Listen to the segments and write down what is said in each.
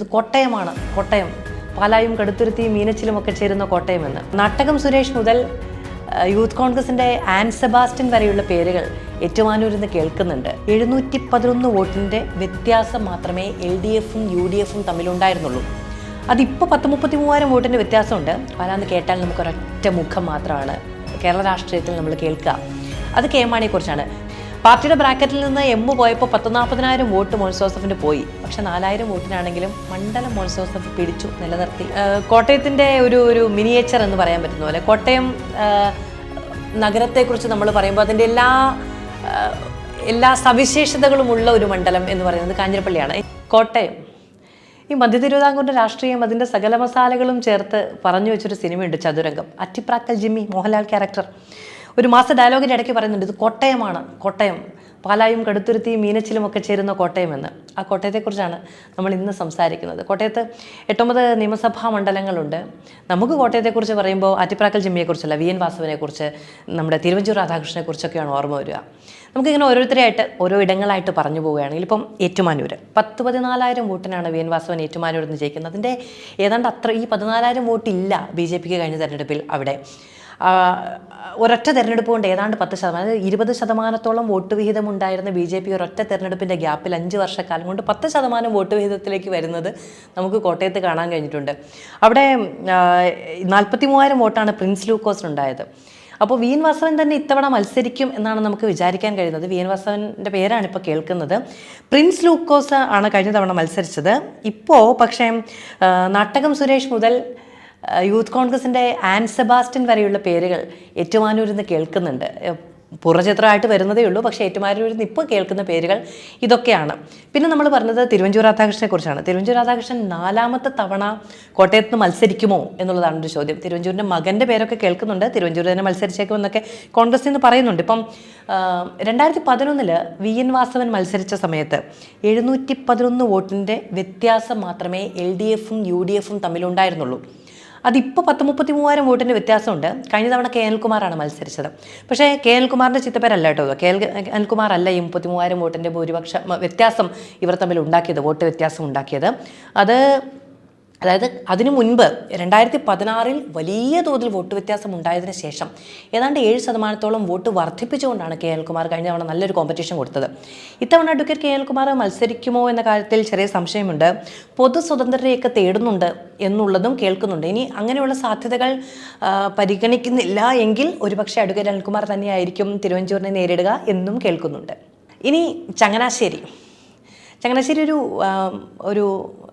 ഇത് കോട്ടയമാണ് കോട്ടയം. പാലായും കടുത്തുരുത്തിയും മീനച്ചിലും ഒക്കെ ചേരുന്ന കോട്ടയം എന്ന്. നാട്ടകം സുരേഷ് മുതൽ യൂത്ത് കോൺഗ്രസിന്റെ ആൻ സെബാസ്റ്റ്യൻ വരെയുള്ള പേരുകൾ ഏറ്റുമാനൂരിൽ നിന്ന് കേൾക്കുന്നുണ്ട്. എഴുന്നൂറ്റി പതിനൊന്ന് വോട്ടിന്റെ വ്യത്യാസം മാത്രമേ എൽ ഡി എഫും യു ഡി എഫും തമ്മിലുണ്ടായിരുന്നുള്ളൂ. അതിപ്പോൾ പത്ത് മുപ്പത്തി മൂവായിരം വോട്ടിന്റെ വ്യത്യാസമുണ്ട്. പാലാന്ന് കേട്ടാൽ നമുക്ക് ഒരൊറ്റ മുഖം മാത്രമാണ് കേരള രാഷ്ട്രീയത്തിൽ നമ്മൾ കേൾക്കുക. അത് കെ മാണിയെക്കുറിച്ചാണ്. പാർട്ടിയുടെ ബ്രാക്കറ്റിൽ നിന്ന് എം പോയപ്പോൾ പത്ത് നാൽപ്പതിനായിരം വോട്ട് മോൻസ് ജോസഫിന് പോയി. പക്ഷെ നാലായിരം വോട്ടിനാണെങ്കിലും മണ്ഡലം മോൻസ് ജോസഫ് പിടിച്ചു നിലനിർത്തി. കോട്ടയത്തിന്റെ ഒരു ഒരു മിനിയേച്ചർ എന്ന് പറയാൻ പറ്റുന്ന പോലെ കോട്ടയം നഗരത്തെക്കുറിച്ച് നമ്മൾ പറയുമ്പോൾ അതിന്റെ എല്ലാ എല്ലാ സവിശേഷതകളുമുള്ള ഒരു മണ്ഡലം എന്ന് പറയുന്നത് കാഞ്ഞിരപ്പള്ളിയാണ്. കോട്ടയം. ഈ മധ്യ തിരുവിതാംകൂറിന്റെ രാഷ്ട്രീയം അതിന്റെ സകല മസാലകളും ചേർത്ത് പറഞ്ഞു വെച്ചൊരു സിനിമയുണ്ട് ചതുരംഗം. Attiprackal Jimmy Mohanlal character. ഒരു മാസ ഡയലോഗിന്റെ ഇടയ്ക്ക് പറയുന്നുണ്ട് ഇത് കോട്ടയമാണ് കോട്ടയം. പാലായും കടുത്തുരുത്തിയും മീനച്ചിലും ഒക്കെ ചേരുന്ന കോട്ടയം എന്ന്. ആ കോട്ടയത്തെക്കുറിച്ചാണ് നമ്മൾ ഇന്ന് സംസാരിക്കുന്നത്. കോട്ടയത്ത് എട്ടൊമ്പത് നിയമസഭാ മണ്ഡലങ്ങളുണ്ട്. നമുക്ക് കോട്ടയത്തെക്കുറിച്ച് പറയുമ്പോൾ ആറ്റിപ്രാക്കൽ ജിമ്മിയെക്കുറിച്ചല്ല വി. എൻ. വാസവനെക്കുറിച്ച് നമ്മുടെ തിരുവഞ്ചൂർ രാധാകൃഷ്ണനെക്കുറിച്ചൊക്കെയാണ് ഓർമ്മ വരിക. നമുക്കിങ്ങനെ ഓരോരുത്തരെയായിട്ട് ഓരോ ഇടങ്ങളായിട്ട് പറഞ്ഞു പോവുകയാണെങ്കിൽ ഇപ്പം ഏറ്റുമാനൂർ പത്ത് പതിനാലായിരം വോട്ടിനാണ് വി. എൻ. വാസവൻ ഏറ്റുമാനൂർ നിന്ന് ജയിക്കുന്നത്. അതിന്റെ ഏതാണ്ട് അത്ര ഈ പതിനാലായിരം വോട്ടില്ല ബി ജെ പിക്ക് കഴിഞ്ഞ തെരഞ്ഞെടുപ്പിൽ അവിടെ. ഒരൊറ്റ തെരഞ്ഞെടുപ്പ് കൊണ്ട് ഏതാണ്ട് പത്ത് ശതമാനം അതായത് ഇരുപത് ശതമാനത്തോളം വോട്ട് വിഹിതം ഉണ്ടായിരുന്ന ബി ജെ പി ഒരൊറ്റ തെരഞ്ഞെടുപ്പിന്റെ ഗ്യാപ്പിൽ അഞ്ച് വർഷക്കാലം കൊണ്ട് പത്ത് ശതമാനം വോട്ട് വിഹിതത്തിലേക്ക് വരുന്നത് നമുക്ക് കോട്ടയത്ത് കാണാൻ കഴിഞ്ഞിട്ടുണ്ട്. അവിടെ നാൽപ്പത്തി മൂവായിരം വോട്ടാണ് പ്രിൻസ് ലൂക്കോസിനുണ്ടായത് അപ്പോൾ വി എൻ വാസവൻ തന്നെ ഇത്തവണ മത്സരിക്കും എന്നാണ് നമുക്ക് വിചാരിക്കാൻ കഴിയുന്നത്. വി എൻ വാസവന്റെ പേരാണ് ഇപ്പോൾ കേൾക്കുന്നത്. പ്രിൻസ് ലൂക്കോസ് ആണ് കഴിഞ്ഞ തവണ മത്സരിച്ചത്. ഇപ്പോൾ പക്ഷേ നാട്ടകം സുരേഷ് മുതൽ യൂത്ത് കോൺഗ്രസിന്റെ ആൻ സെബാസ്റ്റ്യൻ വരെയുള്ള പേരുകൾ ഏറ്റുമാനൂരിൽ നിന്ന് കേൾക്കുന്നുണ്ട്. പുറചിത്രമായിട്ട് വരുന്നതേ ഉള്ളൂ പക്ഷേ ഏറ്റുമാനൂരിൽ നിന്ന് ഇപ്പോൾ കേൾക്കുന്ന പേരുകൾ ഇതൊക്കെയാണ്. പിന്നെ നമ്മൾ പറഞ്ഞത് തിരുവഞ്ചൂർ രാധാകൃഷ്ണനെ കുറിച്ചാണ്. തിരുവഞ്ചൂർ രാധാകൃഷ്ണൻ നാലാമത്തെ തവണ കോട്ടയത്ത് നിന്ന് മത്സരിക്കുമോ എന്നുള്ളതാണ് ഒരു ചോദ്യം. തിരുവഞ്ചൂരിന്റെ മകന്റെ പേരൊക്കെ കേൾക്കുന്നുണ്ട് തിരുവഞ്ചൂർ തന്നെ മത്സരിച്ചേക്കുമെന്നൊക്കെ കോൺഗ്രസ് നിന്ന് പറയുന്നുണ്ട്. ഇപ്പം രണ്ടായിരത്തി പതിനൊന്നിൽ വി എൻ വാസവൻ മത്സരിച്ച സമയത്ത് എഴുന്നൂറ്റി പതിനൊന്ന് വോട്ടിന്റെ വ്യത്യാസം മാത്രമേ എൽ ഡി എഫും യു ഡി എഫും തമ്മിലുണ്ടായിരുന്നുള്ളൂ. അതിപ്പോൾ പത്ത് മുപ്പത്തി മൂവായിരം വോട്ടിന്റെ വ്യത്യാസമുണ്ട്. കഴിഞ്ഞ തവണ കെ. അനിൽകുമാറാണ് മത്സരിച്ചത്. പക്ഷേ കെ. അനിൽകുമാറിന്റെ ചിത്തപ്പേരല്ല കേട്ടോ. കെ. എൽ അനിൽകുമാർ അല്ല ഈ മുപ്പത്തി മൂവായിരം വോട്ടിന്റെ ഭൂരിപക്ഷ വ്യത്യാസം ഇവർ തമ്മിൽ ഉണ്ടാക്കിയത് വോട്ട് വ്യത്യാസം ഉണ്ടാക്കിയത്. അത് അതായത് അതിനു മുൻപ് രണ്ടായിരത്തി പതിനാറിൽ വലിയ തോതിൽ വോട്ട് വ്യത്യാസം ഉണ്ടായതിനു ശേഷം ഏതാണ്ട് ഏഴ് ശതമാനത്തോളം വോട്ട് വർദ്ധിപ്പിച്ചുകൊണ്ടാണ് കെ എൽ കുമാർ കഴിഞ്ഞ തവണ നല്ലൊരു കോമ്പറ്റീഷൻ കൊടുത്തത്. ഇത്തവണ അഡ്വക്കേറ്റ് കെ എൽ കുമാർ മത്സരിക്കുമോ എന്ന കാര്യത്തിൽ ചെറിയ സംശയമുണ്ട്. പൊതു സ്വതന്ത്രരെയൊക്കെ തേടുന്നുണ്ട് എന്നുള്ളതും കേൾക്കുന്നുണ്ട്. ഇനി അങ്ങനെയുള്ള സാധ്യതകൾ പരിഗണിക്കുന്നില്ല എങ്കിൽ ഒരുപക്ഷെ അഡ്വക്കേറ്റ് അനിൽകുമാർ തന്നെയായിരിക്കും തിരുവഞ്ചൂരിനെ നേരിടുക എന്നും കേൾക്കുന്നുണ്ട്. ഇനി ചങ്ങനാശ്ശേരി. ചങ്ങനാശ്ശേരി ഒരു ഒരു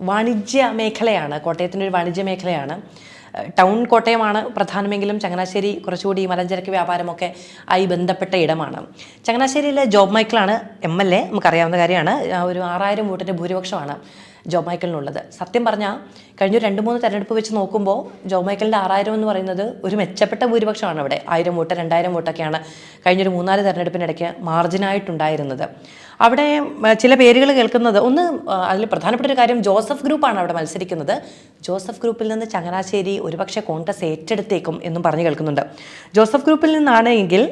വാണിജ്യ മേഖലയാണ് കോട്ടയത്തിന്റെ ഒരു വാണിജ്യ മേഖലയാണ്. ടൗൺ കോട്ടയമാണ് പ്രധാനമെങ്കിലും ചങ്ങനാശ്ശേരി കുറച്ചുകൂടി മലഞ്ചരക്ക് വ്യാപാരമൊക്കെ ആയി ബന്ധപ്പെട്ട ഇടമാണ്. ചങ്ങനാശ്ശേരിയിലെ ജോബ് മൈക്കിളാണ് എം എൽ എ നമുക്കറിയാവുന്ന കാര്യമാണ്. ഒരു ആറായിരം വോട്ടിന്റെ ഭൂരിപക്ഷമാണ്. ജോബ് മൈക്കലിനുള്ളത്. സത്യം പറഞ്ഞാൽ കഴിഞ്ഞ രണ്ട് മൂന്ന് തെരഞ്ഞെടുപ്പ് വെച്ച് നോക്കുമ്പോൾ ജോ മൈക്കലിന്റെ ആറായിരം എന്ന് പറയുന്നത് ഒരു മെച്ചപ്പെട്ട ഭൂരിപക്ഷമാണ് അവിടെ. ആയിരം വോട്ട് രണ്ടായിരം വോട്ടൊക്കെയാണ് കഴിഞ്ഞൊരു മൂന്നാൽ തെരഞ്ഞെടുപ്പിനിടയ്ക്ക് മാർജിനായിട്ടുണ്ടായിരുന്നത് അവിടെ ചില പേരുകൾ കേൾക്കുന്നത് ഒന്ന് അതിൽ പ്രധാനപ്പെട്ട ഒരു കാര്യം ജോസഫ് ഗ്രൂപ്പാണ് അവിടെ മത്സരിക്കുന്നത്. ജോസഫ് ഗ്രൂപ്പിൽ നിന്ന് ചങ്ങനാശ്ശേരി ഒരുപക്ഷെ കോൺഗ്രസ് ഏറ്റെടുത്തേക്കും എന്നും പറഞ്ഞു കേൾക്കുന്നുണ്ട്. ജോസഫ് ഗ്രൂപ്പിൽ നിന്നാണ് എങ്കിൽ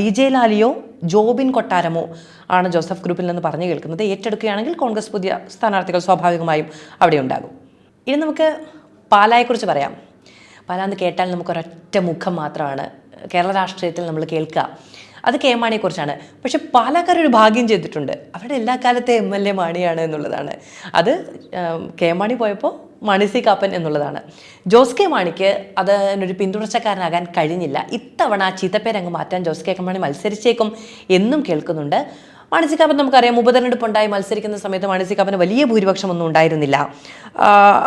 വി ജെ ലാലിയോ ജോബിൻ കൊട്ടാരമോ ആണ് ജോസഫ് ഗ്രൂപ്പിൽ നിന്ന് പറഞ്ഞു കേൾക്കുന്നത്. ഏറ്റെടുക്കുകയാണെങ്കിൽ കോൺഗ്രസ് പുതിയ സ്ഥാനാർത്ഥികൾ സ്വാഭാവികമായും അവിടെ ഉണ്ടാകും. ഇനി നമുക്ക് പാലായെക്കുറിച്ച് പറയാം. പാലാന്ന് കേട്ടാൽ നമുക്കൊരൊറ്റ മുഖം മാത്രമാണ്. കേരള രാഷ്ട്രീയത്തിൽ നമ്മൾ കേൾക്കുക. അത് കെ മാണിയെക്കുറിച്ചാണ് പക്ഷെ പാലക്കാർ ഒരു ഭാഗ്യം ചെയ്തിട്ടുണ്ട്. അവരുടെ എല്ലാ കാലത്തെ എം എൽ എ മാണിയാണ് എന്നുള്ളതാണ്. അത് കെ മാണി പോയപ്പോൾ മാണി സി കാപ്പൻ എന്നുള്ളതാണ്. ജോസ് കെ മാണിക്ക് അതിനൊരു പിന്തുടർച്ചക്കാരനാകാൻ കഴിഞ്ഞില്ല. ഇത്തവണ ചീത്തപ്പേരങ്ങ് മാറ്റാൻ ജോസ് കെ മാണി മത്സരിച്ചേക്കും എന്നും കേൾക്കുന്നുണ്ട്. മാണിസി കാപ്പൻ നമുക്കറിയാം ഉപതെരഞ്ഞെടുപ്പ് ഉണ്ടായി മത്സരിക്കുന്ന സമയത്ത് മാണിസി കാപ്പന് വലിയ ഭൂരിപക്ഷമൊന്നും ഉണ്ടായിരുന്നില്ല.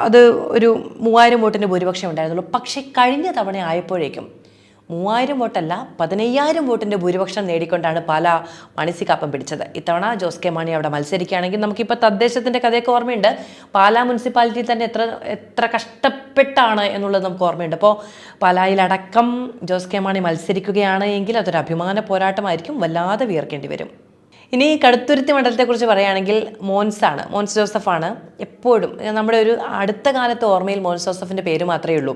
അത് ഒരു മൂവായിരം വോട്ടിന്റെ ഭൂരിപക്ഷം ഉണ്ടായിരുന്നുള്ളൂ. പക്ഷേ കഴിഞ്ഞ തവണ ആയപ്പോഴേക്കും മൂവായിരം വോട്ടല്ല പതിനയ്യായിരം വോട്ടിന്റെ ഭൂരിപക്ഷം നേടിക്കൊണ്ടാണ് പാല മണിസിക്കാപ്പം പിടിച്ചത്. ഇത്തവണ ജോസ് കെ മാണി അവിടെ മത്സരിക്കുകയാണെങ്കിൽ നമുക്കിപ്പോൾ തദ്ദേശത്തിന്റെ കഥയൊക്കെ ഓർമ്മയുണ്ട്. പാലാ മുനിസിപ്പാലിറ്റി തന്നെ എത്ര എത്ര കഷ്ടപ്പെട്ടാണ് എന്നുള്ളത് നമുക്ക് ഓർമ്മയുണ്ട്. അപ്പോൾ പാലായിലടക്കം ജോസ് കെ മാണി മത്സരിക്കുകയാണ് എങ്കിൽ അതൊരു അഭിമാന പോരാട്ടമായിരിക്കും വല്ലാതെ വിയർക്കേണ്ടി വരും. ഇനി കടുത്തുരുത്തി മണ്ഡലത്തെക്കുറിച്ച് പറയുകയാണെങ്കിൽ മോൻസാണ് മോൻസ് ജോസഫാണ്. എപ്പോഴും നമ്മുടെ ഒരു അടുത്ത കാലത്ത് ഓർമ്മയിൽ മോൻസ് ജോസഫിന്റെ പേര് മാത്രമേ ഉള്ളൂ.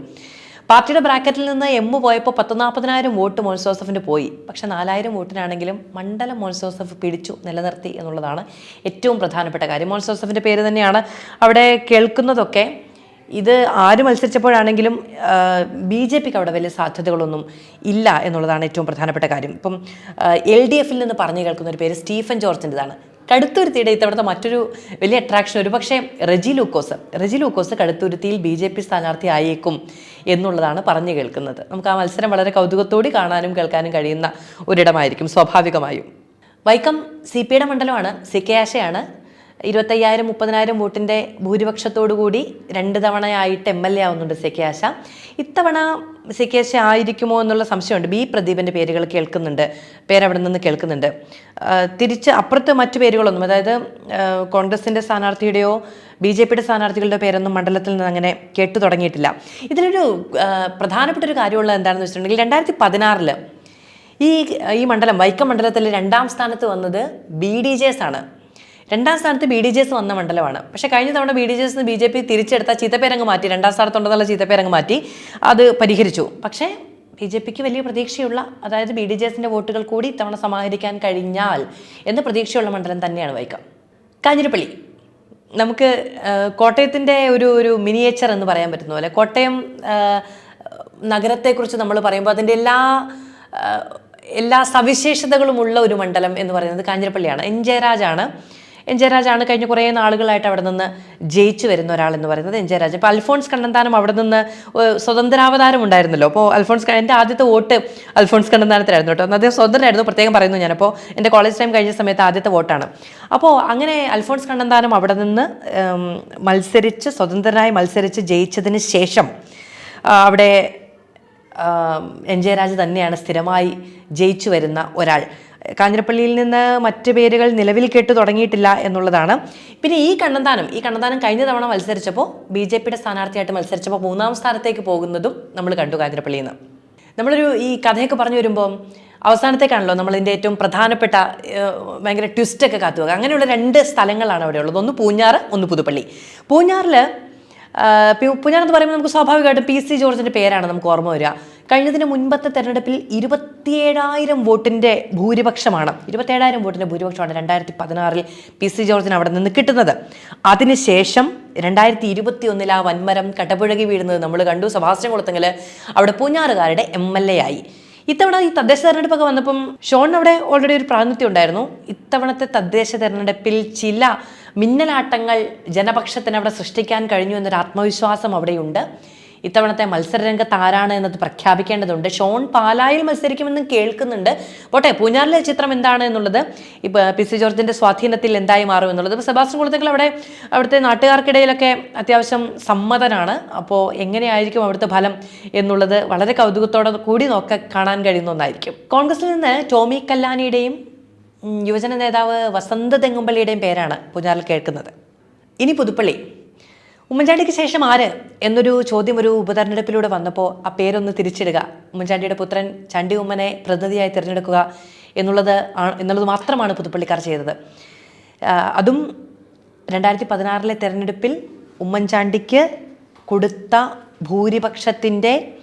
പാർട്ടിയുടെ ബ്രാക്കറ്റിൽ നിന്ന് എം പോയപ്പോൾ പത്ത് നാൽപ്പതിനായിരം വോട്ട് മോൻസ് ജോസഫിന് പോയി. പക്ഷെ നാലായിരം വോട്ടിനാണെങ്കിലും മണ്ഡലം മോൻസ് ജോസഫ് പിടിച്ചു നിലനിർത്തി എന്നുള്ളതാണ് ഏറ്റവും പ്രധാനപ്പെട്ട കാര്യം. മോൻസ് ജോസഫിന്റെ പേര് തന്നെയാണ് അവിടെ കേൾക്കുന്നതൊക്കെ. ഇത് ആര് മത്സരിച്ചപ്പോഴാണെങ്കിലും ബി ജെ പിക്ക് അവിടെ വലിയ സാധ്യതകളൊന്നും ഇല്ല എന്നുള്ളതാണ് ഏറ്റവും പ്രധാനപ്പെട്ട കാര്യം. ഇപ്പം എൽ ഡി എഫിൽ നിന്ന് പറഞ്ഞു കേൾക്കുന്ന ഒരു പേര് സ്റ്റീഫൻ ജോർജിന്റെതാണ് കടുത്തുരുത്തിയുടെ ഇത്തവണത്തെ മറ്റൊരു വലിയ അട്രാക്ഷൻ ഒരു പക്ഷേ റെജി ലൂക്കോസ്. റെജി ലൂക്കോസ് കടുത്തുരുത്തിയിൽ ബി ജെ പി സ്ഥാനാർത്ഥി ആയേക്കും എന്നുള്ളതാണ് പറഞ്ഞു കേൾക്കുന്നത്. നമുക്ക് ആ മത്സരം വളരെ കൗതുകത്തോടി കാണാനും കേൾക്കാനും കഴിയുന്ന ഒരിടമായിരിക്കും സ്വാഭാവികമായും. വൈക്കം സി പിയുടെ മണ്ഡലമാണ് സി കെ ആശയാണ് ഇരുപത്തയ്യായിരം മുപ്പതിനായിരം വോട്ടിന്റെ ഭൂരിപക്ഷത്തോടു കൂടി രണ്ട് തവണയായിട്ട് എം എൽ എ ആവുന്നുണ്ട് സി കെ ആശ. ഇത്തവണ സി കെ ആശ ആയിരിക്കുമോ എന്നുള്ള സംശയമുണ്ട്. ബി പ്രദീപിന്റെ പേരുകൾ കേൾക്കുന്നുണ്ട്. പേരവിടെ നിന്ന് കേൾക്കുന്നുണ്ട്. തിരിച്ച് അപ്പുറത്ത് മറ്റു പേരുകളൊന്നും അതായത് കോൺഗ്രസിന്റെ സ്ഥാനാർത്ഥിയുടെയോ ബി ജെ പിയുടെ സ്ഥാനാർത്ഥികളുടെ പേരൊന്നും മണ്ഡലത്തിൽ നിന്ന് അങ്ങനെ കേട്ടു തുടങ്ങിയിട്ടില്ല. ഇതിലൊരു പ്രധാനപ്പെട്ട ഒരു കാര്യമുള്ളത് എന്താണെന്ന് വെച്ചിട്ടുണ്ടെങ്കിൽ രണ്ടായിരത്തി പതിനാറിൽ ഈ ഈ മണ്ഡലം വൈക്കം മണ്ഡലത്തിൽ രണ്ടാം സ്ഥാനത്ത് വന്നത് ബി ഡി ജെ എസ് ആണ്. രണ്ടാം സ്ഥാനത്ത് ബി ഡി ജെ എസ് വന്ന മണ്ഡലമാണ്. പക്ഷേ കഴിഞ്ഞ തവണ B D J S B J P തിരിച്ചെടുത്ത ചീത്തപ്പേരങ്ങ് മാറ്റി രണ്ടാം സ്ഥാനത്തുണ്ടെന്നുള്ള ചീത്തപ്പേരങ്ങ് മാറ്റി അത് പരിഹരിച്ചു. പക്ഷേ ബി ജെ പിക്ക് വലിയ പ്രതീക്ഷയുള്ള അതായത് ബി ഡി ജെ എസിന്റെ വോട്ടുകൾ കൂടി ഇത്തവണ സമാഹരിക്കാൻ കഴിഞ്ഞാൽ എന്ന് പ്രതീക്ഷയുള്ള മണ്ഡലം തന്നെയാണ് വൈക്കം. കാഞ്ഞിരപ്പള്ളി. നമുക്ക് കോട്ടയത്തിന്റെ ഒരു ഒരു മിനിയേച്ചർ എന്ന് പറയാൻ പറ്റുന്ന പോലെ കോട്ടയം നഗരത്തെക്കുറിച്ച് നമ്മൾ പറയുമ്പോൾ അതിന്റെ എല്ലാ എല്ലാ സവിശേഷതകളുമുള്ള ഒരു മണ്ഡലം എന്ന് പറയുന്നത് കാഞ്ഞിരപ്പള്ളിയാണ്. എൻ ജയരാജാണ്. എൻ ജയരാജാണ് കഴിഞ്ഞ കുറേ നാളുകളായിട്ട് അവിടെ നിന്ന് ജയിച്ചു വരുന്ന ഒരാൾ എന്ന് പറയുന്നത് എൻ ജയരാജ് അപ്പോൾ അൽഫോൺസ് കണ്ണന്താനം അവിടെ നിന്ന് സ്വതന്ത്രാവതാരം ഉണ്ടായിരുന്നല്ലോ. അപ്പോൾ അൽഫോൺസ് എന്റെ ആദ്യത്തെ വോട്ട് അൽഫോൺസ് കണ്ണന്താനത്തിലായിരുന്നു കേട്ടോ. അദ്ദേഹം സ്വതന്ത്രനായിരുന്നു. പ്രത്യേകം പറയുന്നു ഞാനപ്പോൾ എന്റെ കോളേജ് ടൈം കഴിഞ്ഞ സമയത്ത് ആദ്യത്തെ വോട്ടാണ്. അപ്പോൾ അങ്ങനെ അൽഫോൺസ് കണ്ണന്താനം അവിടെ നിന്ന് മത്സരിച്ച് സ്വതന്ത്രനായി മത്സരിച്ച് ജയിച്ചതിന് ശേഷം അവിടെ എൻ ജയരാജ് തന്നെയാണ് സ്ഥിരമായി ജയിച്ചു വരുന്ന ഒരാൾ. കാഞ്ഞിരപ്പള്ളിയിൽ നിന്ന് മറ്റ് പേരുകൾ നിലവിൽ കേട്ടു തുടങ്ങിയിട്ടില്ല എന്നുള്ളതാണ്. പിന്നെ ഈ കണ്ണന്താനം ഈ കണ്ണന്താനം കഴിഞ്ഞ തവണ മത്സരിച്ചപ്പോൾ ബി ജെ പിയുടെ സ്ഥാനാർത്ഥിയായിട്ട് മത്സരിച്ചപ്പോൾ മൂന്നാം സ്ഥാനത്തേക്ക് പോകുന്നതും നമ്മൾ കണ്ടു കാഞ്ഞിരപ്പള്ളിയിൽ നിന്ന്. നമ്മളൊരു ഈ കഥയൊക്കെ പറഞ്ഞു വരുമ്പോൾ അവസാനത്തേക്കാണല്ലോ നമ്മളിതിന്റെ ഏറ്റവും പ്രധാനപ്പെട്ട ഭയങ്കര ട്വിസ്റ്റൊക്കെ കാത്തുവെക്കുക. അങ്ങനെയുള്ള രണ്ട് സ്ഥലങ്ങളാണ് അവിടെ ഉള്ളത്. ഒന്ന് പൂഞ്ഞാറ് ഒന്ന് പുതുപ്പള്ളി. പൂഞ്ഞാറിൽ പുഞ്ഞാർ എന്ന് പറയുമ്പോൾ നമുക്ക് സ്വാഭാവികമായിട്ടും പി സി ജോർജിന്റെ പേരാണ് നമുക്ക് ഓർമ്മ വരിക. കഴിഞ്ഞതിന് മുൻപത്തെ തെരഞ്ഞെടുപ്പിൽ ഇരുപത്തിയേഴായിരം വോട്ടിന്റെ ഭൂരിപക്ഷമാണ്. ഇരുപത്തിയേഴായിരം വോട്ടിന്റെ ഭൂരിപക്ഷമാണ് രണ്ടായിരത്തി പതിനാറിൽ പി സി ജോർജിന് അവിടെ നിന്ന് കിട്ടുന്നത്. അതിനുശേഷം രണ്ടായിരത്തി ഇരുപത്തി ഒന്നിൽ ആ വൻമരം കടപുഴകി വീഴുന്നത് നമ്മൾ കണ്ടു. സഭാസ്ത്രം കുളത്തെങ്കിൽ അവിടെ പൂഞ്ഞാറുകാരുടെ എം എൽ എ ആയി. ഇത്തവണ ഈ തദ്ദേശ തെരഞ്ഞെടുപ്പൊക്കെ വന്നപ്പം ഷോൺ അവിടെ ഓൾറെഡി ഒരു പ്രാതിനിധ്യം ഉണ്ടായിരുന്നു. ഇത്തവണത്തെ തദ്ദേശ തെരഞ്ഞെടുപ്പിൽ ചില മിന്നലാട്ടങ്ങൾ ജനപക്ഷത്തിന് അവിടെ സൃഷ്ടിക്കാൻ കഴിഞ്ഞു എന്നൊരു ആത്മവിശ്വാസം അവിടെയുണ്ട്. ഇത്തവണത്തെ മത്സരരംഗത്ത് ആരാണ് എന്നത് പ്രഖ്യാപിക്കേണ്ടതുണ്ട്. ഷോൺ പാലായിൽ മത്സരിക്കുമെന്നും കേൾക്കുന്നുണ്ട്. പോട്ടെ പൂഞ്ഞാറിലെ ചിത്രം എന്താണ് എന്നുള്ളത് ഇപ്പോൾ പി സി ജോർജിന്റെ സ്വാധീനത്തിൽ എന്തായി മാറും എന്നുള്ളത്. ഇപ്പോൾ സെബാസ്റ്റ്യൻ കുളത്തേക്കൽ അവിടെ അവിടുത്തെ നാട്ടുകാർക്കിടയിലൊക്കെ അത്യാവശ്യം സമ്മതനാണ്. അപ്പോൾ എങ്ങനെയായിരിക്കും അവിടുത്തെ ഫലം എന്നുള്ളത് വളരെ കൗതുകത്തോടെ കൂടി നോക്ക കാണാൻ കഴിയുന്ന ഒന്നായിരിക്കും. കോൺഗ്രസിൽ നിന്ന് ടോമി കല്ലാനിയുടെയും യുവജന നേതാവ് വസന്ത തെങ്ങുമ്പള്ളിയുടെയും പേരാണ് പൂഞ്ഞാറിൽ കേൾക്കുന്നത്. ഇനി പുതുപ്പള്ളി. ഉമ്മൻചാണ്ടിക്ക് ശേഷം ആര് എന്നൊരു ചോദ്യം ഒരു ഉപതെരഞ്ഞെടുപ്പിലൂടെ വന്നപ്പോൾ ആ പേരൊന്ന് തിരിച്ചിടുക. ഉമ്മൻചാണ്ടിയുടെ പുത്രൻ ചണ്ടി ഉമ്മനെ പ്രതിനിധിയായി തിരഞ്ഞെടുക്കുക എന്നുള്ളത് എന്നുള്ളത് മാത്രമാണ് പുതുപ്പള്ളിക്കാർ ചെയ്തത്. അതും രണ്ടായിരത്തി പതിനാറിലെ തെരഞ്ഞെടുപ്പിൽ ഉമ്മൻചാണ്ടിക്ക് കൊടുത്ത ഭൂരിപക്ഷത്തിന്റെ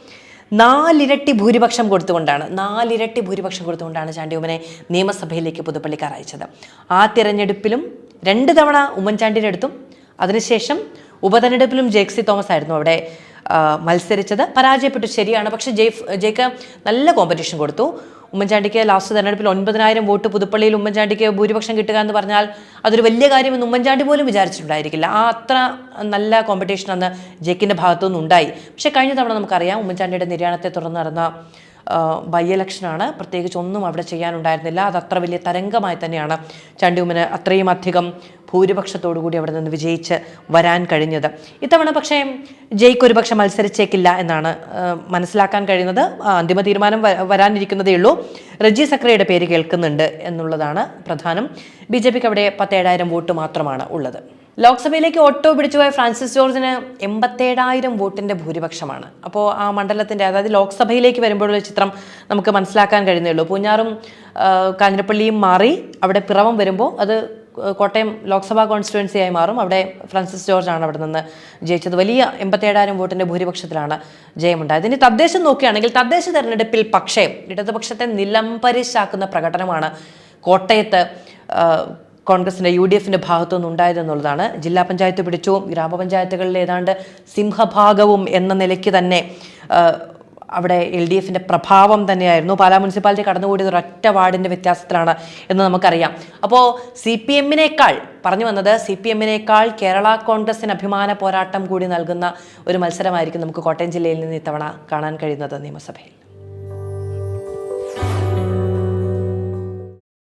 നാലിരട്ടി ഭൂരിപക്ഷം കൊടുത്തുകൊണ്ടാണ് നാലിരട്ടി ഭൂരിപക്ഷം കൊടുത്തുകൊണ്ടാണ് ചാണ്ടിയുമ്മനെ നിയമസഭയിലേക്ക് പുതുപ്പള്ളിക്കാർ അയച്ചത്. ആ തിരഞ്ഞെടുപ്പിലും രണ്ട് തവണ ഉമ്മൻചാണ്ടിയുടെ അടുത്തും അതിനുശേഷം ഉപതെരഞ്ഞെടുപ്പിലും ജേക്സി തോമസ് ആയിരുന്നു അവിടെ മത്സരിച്ചത്. പരാജയപ്പെട്ടു ശരിയാണ് പക്ഷേ ജെയ്ഫ് ജേക്ക് നല്ല കോമ്പറ്റീഷൻ കൊടുത്തു. ഉമ്മൻചാണ്ടിക്ക് ലാസ്റ്റ് തെരഞ്ഞെടുപ്പിൽ ഒൻപതിനായിരം വോട്ട് പുതുപ്പള്ളിയിൽ ഉമ്മൻചാണ്ടിക്ക് ഭൂരിപക്ഷം കിട്ടുക എന്ന് പറഞ്ഞാൽ അതൊരു വലിയ കാര്യമെന്ന് ഉമ്മൻചാണ്ടി പോലും വിചാരിച്ചിട്ടുണ്ടായിരിക്കില്ല. ആ അത്ര നല്ല കോമ്പറ്റീഷൻ അന്ന് ജെക്കിന്റെ ഭാഗത്തുനിന്നുണ്ടായി. പക്ഷേ കഴിഞ്ഞ തവണ നമുക്കറിയാം ഉമ്മൻചാണ്ടിയുടെ നിര്യാണത്തെ തുടർന്ന് നടന്ന ബൈ ഇലക്ഷനാണ് പ്രത്യേകിച്ച് ഒന്നും അവിടെ ചെയ്യാനുണ്ടായിരുന്നില്ല. അത് അത്ര വലിയ തരംഗമായി തന്നെയാണ് ചണ്ടിയുമ്മന് അത്രയും അധികം ഭൂരിപക്ഷത്തോടു കൂടി അവിടെ നിന്ന് വിജയിച്ച് വരാൻ കഴിഞ്ഞത്. ഇത്തവണ പക്ഷേ ജയ്ക്ക് ഒരുപക്ഷെ മത്സരിച്ചേക്കില്ല എന്നാണ് മനസ്സിലാക്കാൻ കഴിയുന്നത്. അന്തിമ തീരുമാനം വരാനിരിക്കുന്നതേ ഉള്ളൂ. റജി സക്രയുടെ പേര് കേൾക്കുന്നുണ്ട് എന്നുള്ളതാണ് പ്രധാനം. ബി ജെ പിക്ക് അവിടെ പത്തേഴായിരം വോട്ട് മാത്രമാണ് ഉള്ളത്. ലോക്സഭയിലേക്ക് ഓട്ടോ പിടിച്ചുപോയ ഫ്രാൻസിസ് ജോർജിന് എൺപത്തേഴായിരം വോട്ടിന്റെ ഭൂരിപക്ഷമാണ്. അപ്പോൾ ആ മണ്ഡലത്തിന്റെ അതായത് ലോക്സഭയിലേക്ക് വരുമ്പോഴുള്ള ചിത്രം നമുക്ക് മനസ്സിലാക്കാൻ കഴിയുന്നേ പൂഞ്ഞാറും കാഞ്ഞിരപ്പള്ളിയും മാറി അവിടെ പിറവം വരുമ്പോൾ അത് കോട്ടയം ലോക്സഭാ കോൺസ്റ്റിറ്റ്യുവൻസിയായി മാറും. അവിടെ ഫ്രാൻസിസ് ജോർജ് ആണ് അവിടെ നിന്ന് ജയിച്ചത്. വലിയ എൺപത്തേഴായിരം വോട്ടിന്റെ ഭൂരിപക്ഷത്തിലാണ് ജയമുണ്ടായത്. ഇനി തദ്ദേശം നോക്കുകയാണെങ്കിൽ തദ്ദേശ തെരഞ്ഞെടുപ്പിൽ പക്ഷേ ഇടതുപക്ഷത്തെ നിലംപരിശാക്കുന്ന പ്രകടനമാണ് കോട്ടയത്ത് കോൺഗ്രസിന്റെ യു ഡി എഫിന്റെ ഭാഗത്തുനിന്ന് ഉണ്ടായതെന്നുള്ളതാണ്. ജില്ലാ പഞ്ചായത്ത് പിടിച്ചു ഗ്രാമപഞ്ചായത്തുകളിൽ ഏതാണ്ട് സിംഹഭാഗവും എന്ന നിലയ്ക്ക് തന്നെ അവിടെ എൽ ഡി എഫിന്റെ പ്രഭാവം തന്നെയായിരുന്നു. പാലാ മുനിസിപ്പാലിറ്റി കടന്നുകൂടിയത് ഒരൊറ്റ വാർഡിന്റെ വ്യത്യാസത്തിലാണ് എന്ന് നമുക്കറിയാം. അപ്പോൾ സി പി എമ്മിനേക്കാൾ പറഞ്ഞു വന്നത് സി പി എമ്മിനേക്കാൾ കേരള കോൺഗ്രസിന് അഭിമാന പോരാട്ടം കൂടി നൽകുന്ന ഒരു മത്സരമായിരിക്കും നമുക്ക് കോട്ടയം ജില്ലയിൽ നിന്ന് ഇത്തവണ കാണാൻ കഴിയുന്നത് നിയമസഭയിൽ.